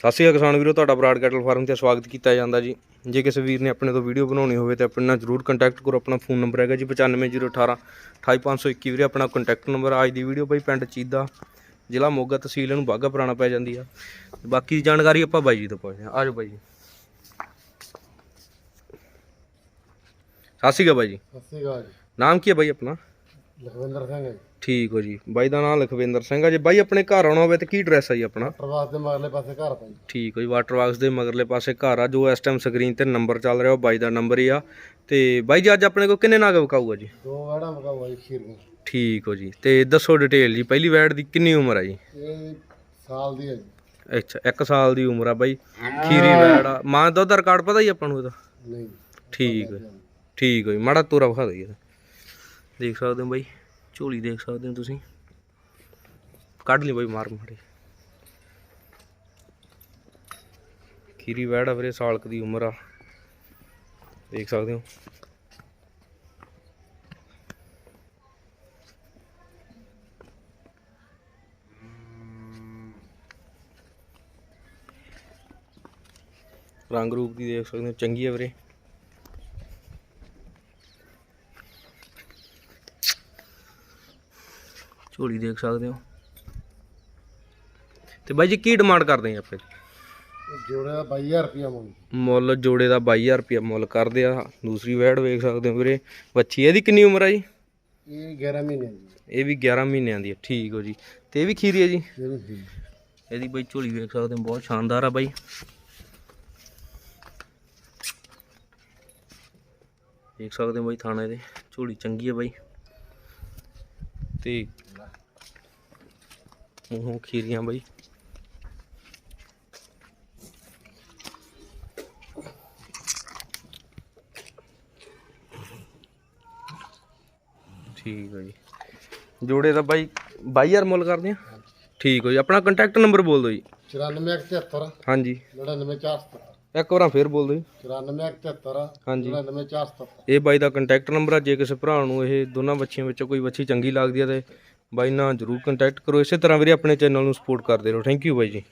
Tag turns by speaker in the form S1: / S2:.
S1: ਸਤਿ ਸ਼੍ਰੀ ਅਕਾਲ ਕਿਸਾਨ ਵੀਰੋ ਤੁਹਾਡਾ ਬਰਾਡ ਕੈਟਲ ਫਾਰਮ ਤੇ ਸਵਾਗਤ ਕੀਤਾ ਜਾਂਦਾ ਜੀ। ਜੇ ਕਿਸੇ ਵੀਰ ਨੇ ਆਪਣੇ ਤੋਂ ਵੀਡੀਓ ਬਣਾਉਣੀ ਹੋਵੇ ਤਾਂ ਆਪਣੇ ਨਾਲ ਜਰੂਰ ਕੰਟੈਕਟ ਕਰੋ ਆਪਣਾ ਫੋਨ ਨੰਬਰ ਹੈਗਾ ਜੀ 95018 28521 ਵੀਰੇ ਆਪਣਾ ਕੰਟੈਕਟ ਨੰਬਰ ਅੱਜ ਦੀ ਵੀਡੀਓ ਬਾਈ ਪਿੰਡ ਚੀਦਾ ਜ਼ਿਲ੍ਹਾ ਮੋਗਾ ਤਹਿਸੀਲ ਨੂੰ ਬਾਗਾ ਪੁਰਾਣਾ ਪੈ ਜਾਂਦੀ ਆ। ਬਾਕੀ ਦੀ ਜਾਣਕਾਰੀ ਆਪਾਂ ਬਾਈ ਜੀ ਤੋਂ ਪੁੱਛਦੇ ਹਾਂ। ਆਜੋ ਬਾਈ ਜੀ। ਸਤਿ ਸ਼੍ਰੀ ਅਕਾਲ ਬਾਈ ਜੀ।
S2: ਸਤਿ ਸ਼੍ਰੀ ਅਕਾਲ ਜੀ।
S1: ਨਾਮ ਕੀ ਹੈ ਬਾਈ ਆਪਣਾ?
S2: ਲਖਵਿੰਦਰ ਸਿੰਘ ਹੈ ਜੀ।
S1: ਠੀਕ ਹੋ ਜੀ। ਬਾਈ ਦਾ ਨਾਮ ਲਖਵਿੰਦਰ ਸਿੰਘ ਆ। ਜੇ ਬਾਈ ਆਪਣੇ ਘਰ ਆਉਣਾ ਹੋਵੇ ਤਾਂ ਕੀ ਐਡਰੈਸ ਆ ਜੀ ਆਪਣਾ?
S2: ਪ੍ਰਵਾਸ ਦੇ ਮਗਰਲੇ ਪਾਸੇ ਘਰ ਪਈ
S1: ਠੀਕ ਹੈ ਜੀ। ਵਾਟਰ ਵਾਕਸ ਦੇ ਮਗਰਲੇ ਪਾਸੇ ਘਰ ਆ। ਜੋ ਇਸ ਟਾਈਮ ਸਕਰੀਨ ਤੇ ਨੰਬਰ ਚੱਲ ਰਿਹਾ ਉਹ ਬਾਈ ਦਾ ਨੰਬਰ ਹੀ ਆ। ਤੇ ਬਾਈ ਜੀ ਅੱਜ ਆਪਣੇ ਕੋਲ ਕਿੰਨੇ ਨਾਗ ਵਿਕਾਊਗਾ ਜੀ?
S2: ਦੋ ਵੜਾ ਮਗਾਉਆ ਜੀ ਖੀਰ ਨੂੰ।
S1: ਠੀਕ ਹੋ ਜੀ। ਤੇ ਦੱਸੋ ਡਿਟੇਲ ਜੀ। ਪਹਿਲੀ ਵੈੜ ਦੀ ਕਿੰਨੀ ਉਮਰ ਆ ਜੀ?
S2: ਇਹ ਸਾਲ ਦੀ ਹੈ ਜੀ।
S1: ਅੱਛਾ 1 ਸਾਲ ਦੀ ਉਮਰ ਆ ਬਾਈ। ਖੀਰੀ ਵੈੜ ਆ। ਮਾਂ ਦਾ ਆਧਾਰ ਕਾਰਡ ਪਤਾ ਹੀ ਆਪਾਂ ਨੂੰ ਇਹਦਾ?
S2: ਨਹੀਂ।
S1: ਠੀਕ ਹੈ ਠੀਕ ਹੈ ਜੀ। ਮਾੜਾ ਤੋਰਾ ਵਿਖਾ ਦਈਏ ਦੇਖ ਸਕਦੇ ਹੋ ਬਾਈ, ਝੋਲੀ ਦੇਖ ਸਕਦੇ ਹੋ ਤੁਸੀਂ। ਕੱਢ ਲਈ ਬਾਈ ਮਾਰ ਮਾਰੇ। ਖੀਰੀ ਵੈੜ ਆ ਵੀਰੇ, ਸਾਲਕ ਦੀ ਉਮਰ ਆ। ਦੇਖ ਸਕਦੇ ਹੋ। ਰੰਗ ਰੂਪ ਦੀ ਦੇਖ ਸਕਦੇ ਹੋ, ਚੰਗੀ ਆ ਵੀਰੇ। ਝੋਲੀ ਦੇਖ ਸਕਦੇ ਹੋ। ਤੇ ਬਾਈ ਜੀ ਕੀ ਡਿਮਾਂਡ ਕਰਦੇ ਆ ਆਪੇ
S2: ਜੋੜੇ ਦਾ 22000 ਰੁਪਇਆ ਮੰਗੀ
S1: ਮੁੱਲ ਜੋੜੇ ਦਾ 22000 ਰੁਪਇਆ ਮੁੱਲ ਕਰਦੇ ਆ। ਦੂਸਰੀ ਵੈੜ ਵੇਖ ਸਕਦੇ ਹੋ ਵੀਰੇ। ਬੱਚੀ ਇਹਦੀ ਕਿੰਨੀ ਉਮਰ ਆ ਜੀ?
S2: ਇਹ 11 ਮਹੀਨੇ ਦੀ।
S1: ਇਹ ਵੀ 11 ਮਹੀਨਿਆਂ ਦੀ ਹੈ ਠੀਕ ਹੋ ਜੀ। ਤੇ ਇਹ ਵੀ ਖੀਰੀ ਹੈ ਜੀ? ਇਹਦੀ ਬਾਈ ਝੋਲੀ ਵੇਖ ਸਕਦੇ ਹੋ ਬਹੁਤ ਸ਼ਾਨਦਾਰ ਆ ਬਾਈ। ਦੇਖ ਸਕਦੇ ਹੋ ਬਾਈ ਥਾਣੇ ਦੇ ਝੋਲੀ ਚੰਗੀ ਹੈ ਬਾਈ। ਤੇ ਮੂੰਹੋਂ ਖੀਰੀਆਂ ਬਾਈ। ਠੀਕ ਹੈ ਜੀ। ਜੋੜੇ ਦਾ ਬਾਈ 22000 ਮੁੱਲ ਕਰਦੇ ਆ। ਠੀਕ ਹੋ ਜੀ। ਆਪਣਾ ਕੰਟੈਕਟ ਨੰਬਰ ਬੋਲ ਦਿਓ ਜੀ।
S2: 9473
S1: ਹਾਂਜੀ।
S2: 99477
S1: ਇੱਕ ਵਾਰਾਂ ਫੇਰ ਬੋਲ ਦਿਓ ਜੀ।
S2: 9473
S1: ਹਾਂਜੀ।
S2: 99477
S1: ਇਹ ਬਾਈ ਦਾ ਕੰਟੈਕਟ ਨੰਬਰ ਆ ਜੇ ਕਿਸੇ ਭਰਾ ਨੂੰ ਇਹ ਦੋਨਾਂ ਬੱਚੀਆਂ ਵਿੱਚੋਂ ਕੋਈ ਬੱਚੀ ਚੰਗੀ ਲੱਗਦੀ ਆ ਤੇ ਬਾਈ ਨਾਲ ਜਰੂਰ ਕੰਟੈਕਟ ਕਰੋ। ਇਸੇ ਤਰ੍ਹਾਂ ਵੀਰੇ ਆਪਣੇ ਚੈਨਲ ਨੂੰ ਸਪੋਰਟ ਕਰਦੇ ਰਹੋ। ਥੈਂਕ ਯੂ ਬਾਈ ਜੀ।